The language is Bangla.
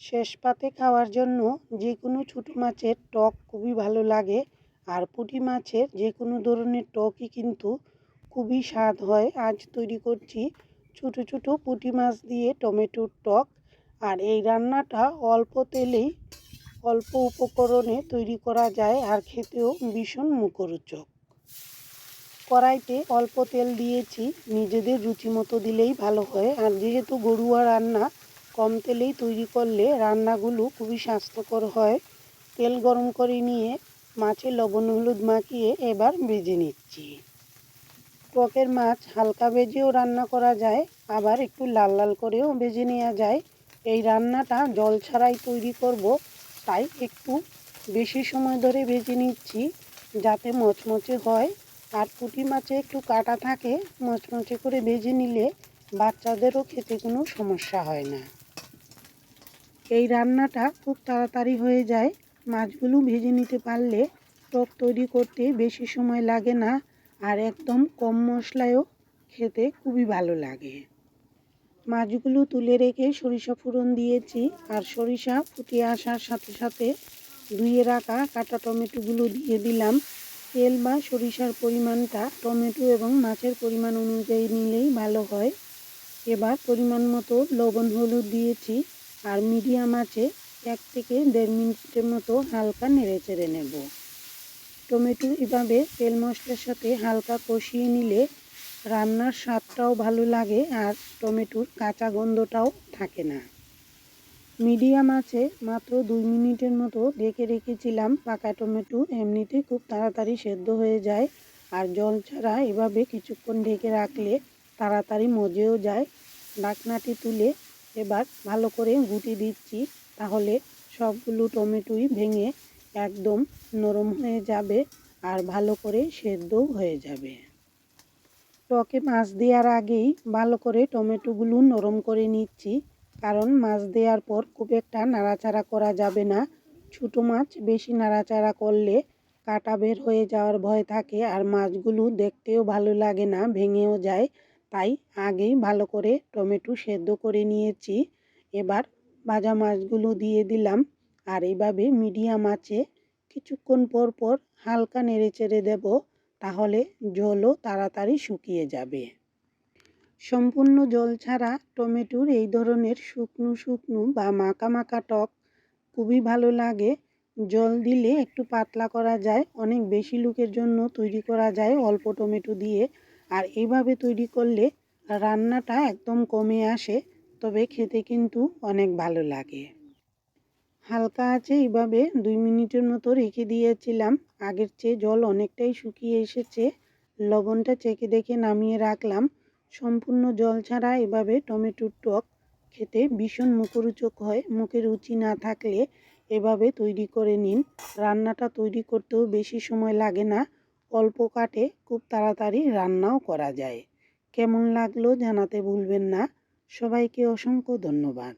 শেষ পাতে খাওয়ার জন্য যে কোনো ছোটো মাছের টক খুবই ভালো লাগে আর পুঁটি মাছের যে কোনো ধরনের টকই কিন্তু খুবই স্বাদ হয়। আজ তৈরি করছি ছোটো ছোটো পুঁটি মাছ দিয়ে টমেটোর টক আর এই রান্নাটা অল্প তেলেই অল্প উপকরণে তৈরি করা যায় আর খেতেও ভীষণ মুখরোচক। কড়াইতে অল্প তেল দিয়েছি, নিজেদের রুচি মতো দিলেই ভালো হয়। আর যেহেতু গরুয়া রান্না কম তেলেই তৈরি করলে রান্নাগুলো খুবই স্বাস্থ্যকর হয়। তেল গরম করে নিয়ে মাছে লবণ হলুদ মাখিয়ে এবার ভেজে নিচ্ছি। টকের মাছ হালকা ভেজেও রান্না করা যায়, আবার একটু লাল লাল করেও ভেজে নেওয়া যায়। এই রান্নাটা জল ছাড়াই তৈরি করব, তাই একটু বেশি সময় ধরে ভেজে নিচ্ছি যাতে মচমচে হয়। আর পুঁটি মাছে একটু কাটা থাকে, মচমচে করে ভেজে নিলে বাচ্চাদেরও খেতে কোনো সমস্যা হয় না। এই রান্নাটা খুব তাড়াতাড়ি হয়ে যায়। মাছগুলো ভেজে নিতে পারলে টক তৈরি করতে বেশি সময় লাগে না আর একদম কম মশলায়ও খেতে খুবই ভালো লাগে। মাছগুলো তুলে রেখে সরিষা ফোড়ন দিয়েছি আর সরিষা ফুটিয়ে আসার সাথে সাথে ধুয়ে রাখা কাটা টমেটোগুলো দিয়ে দিলাম। তেল বা সরিষার পরিমাণটা টমেটো এবং মাছের পরিমাণ অনুযায়ী নিলেই ভালো হয়। এবার পরিমাণ মতো লবণ হলুদ দিয়েছি। আর মিডিয়াম আছে, এক থেকে দেড় মিনিটের মতো হালকা নেড়ে চেড়ে নেব। টমেটো এভাবে তেল মশলার সাথে হালকা কষিয়ে নিলে রান্নার স্বাদটাও ভালো লাগে আর টমেটোর কাঁচা গন্ধটাও থাকে না। মিডিয়াম আছে, মাত্র দুই মিনিটের মতো ঢেকে রেখেছিলাম পাকা টমেটো, এমনিতে খুব তাড়াতাড়ি সেদ্ধ হয়ে যায় আর জল ছাড়া এভাবে কিছুক্ষণ ঢেকে রাখলে তাড়াতাড়ি মজেও যায়। ডাকনাটি তুলে এবার ভালো করে গুটি দিচ্ছি, তাহলে সবগুলো টমেটোই ভেঙে একদম নরম হয়ে যাবে আর ভালো করে সেদ্ধও হয়ে যাবে। টকে মাছ দেওয়ার আগেই ভালো করে টমেটোগুলো নরম করে নিচ্ছি, কারণ মাছ দেওয়ার পর খুব একটা নাড়াচাড়া করা যাবে না। ছোটো মাছ বেশি নাড়াচাড়া করলে কাটা বের হয়ে যাওয়ার ভয় থাকে আর মাছগুলো দেখতেও ভালো লাগে না, ভেঙেও যায়। তাই আগেই ভালো করে টমেটো সেদ্ধ করে নিয়েছি। এবার ভাজা মাছগুলো দিয়ে দিলাম। আর এইভাবে মিডিয়াম আছে কিছুক্ষণ পর পর হালকা নেড়ে চেড়ে দেব, তাহলে জলও তাড়াতাড়ি শুকিয়ে যাবে। সম্পূর্ণ জল ছাড়া টমেটোর এই ধরনের শুকনো শুকনো বা মাখা মাখা টক খুবই ভালো লাগে। জল দিলে একটু পাতলা করা যায়, অনেক বেশি লোকের জন্য তৈরি করা যায় অল্প টমেটো দিয়ে। আর এইভাবে তৈরি করলে রান্নাটা একদম কমে আসে, তবে খেতে কিন্তু অনেক ভালো লাগে। হালকা আছে এইভাবে দুই মিনিটের মতো রেখে দিয়েছিলাম। আগের চেয়ে জল অনেকটাই শুকিয়ে এসেছে। লবণটা চেকে দেখে নামিয়ে রাখলাম। সম্পূর্ণ জল ছাড়া এভাবে টমেটোর টক খেতে ভীষণ মুখরোচক হয়। মুখে রুচি না থাকলে এভাবে তৈরি করে নিন। রান্নাটা তৈরি করতেও বেশি সময় লাগে না। অল্প কাটে, খুব তাড়াতাড়ি রান্নাও করা যায়। কেমন লাগল জানাতে ভুলবেন না। সবাইকে অসংখ্য ধন্যবাদ।